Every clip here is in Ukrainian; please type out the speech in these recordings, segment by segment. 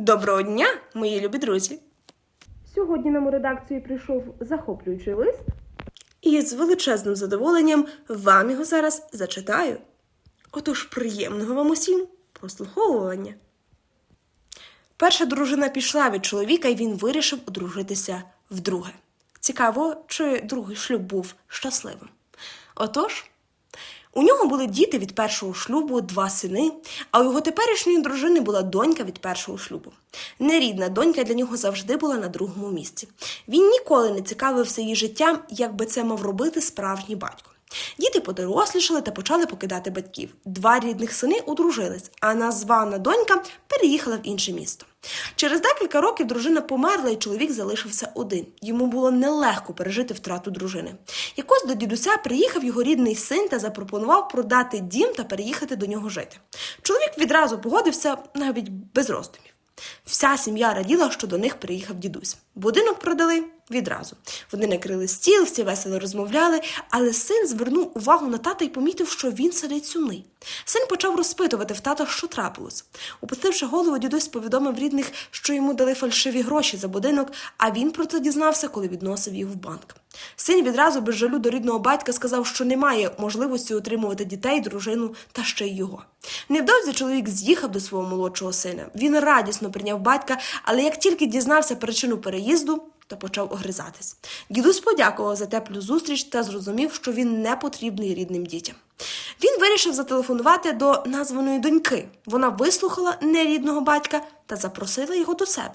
Доброго дня, мої любі друзі! Сьогодні нам у редакцію прийшов захоплюючий лист. І з величезним задоволенням вам його зараз зачитаю. Отож, приємного вам усім прослуховування. Перша дружина пішла від чоловіка, і він вирішив одружитися вдруге. Цікаво, чи другий шлюб був щасливим. Отож, у нього були діти від першого шлюбу, два сини, а у його теперішньої дружини була донька від першого шлюбу. Нерідна донька для нього завжди була на другому місці. Він ніколи не цікавився її життям, як би це мав робити справжній батько. Діти подорослішали та почали покидати батьків. Два рідних сини одружились, а названа донька переїхала в інше місто. Через декілька років дружина померла, і чоловік залишився один. Йому було нелегко пережити втрату дружини. Якось до дідуся приїхав його рідний син та запропонував продати дім та переїхати до нього жити. Чоловік відразу погодився навіть без роздумів. Вся сім'я раділа, що до них приїхав дідусь. Будинок продали відразу. Вони накрили стіл, всі весело розмовляли, але син звернув увагу на тата і помітив, що він сидить сумний. Син почав розпитувати в тата, що трапилось. Опустивши голову, дідусь повідомив рідних, що йому дали фальшиві гроші за будинок, а він про це дізнався, коли відносив їх в банк. Син відразу без жалю до рідного батька сказав, що немає можливості утримувати дітей, дружину та ще й його. Невдовзі чоловік з'їхав до свого молодшого сина. Він радісно прийняв батька, але як тільки дізнався причину переїзду, то почав огризатись. Дідусь подякував за теплу зустріч та зрозумів, що він не потрібний рідним дітям. Він вирішив зателефонувати до названої доньки. Вона вислухала нерідного батька та запросила його до себе.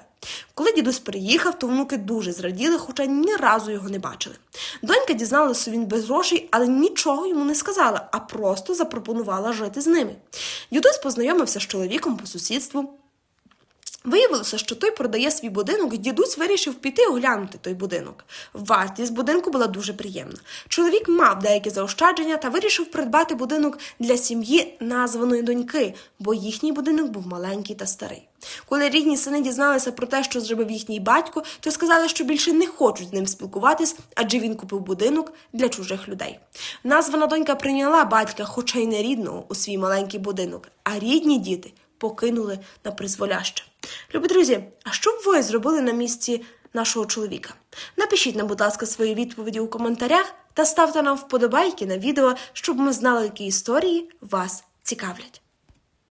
Коли дідусь приїхав, то внуки дуже зраділи, хоча ні разу його не бачили. Донька дізналася, що він без грошей, але нічого йому не сказала, а просто запропонувала жити з ними. Дідусь познайомився з чоловіком по сусідству. Виявилося, що той продає свій будинок, і дідусь вирішив піти оглянути той будинок. Вартість будинку була дуже приємна. Чоловік мав деякі заощадження та вирішив придбати будинок для сім'ї названої доньки, бо їхній будинок був маленький та старий. Коли рідні сини дізналися про те, що зробив їхній батько, то сказали, що більше не хочуть з ним спілкуватись, адже він купив будинок для чужих людей. Названа донька прийняла батька, хоча й не рідного, у свій маленький будинок, а рідні діти покинули на призволяще. Любі друзі, а що б ви зробили на місці нашого чоловіка? Напишіть нам, будь ласка, свої відповіді у коментарях та ставте нам вподобайки на відео, щоб ми знали, які історії вас цікавлять.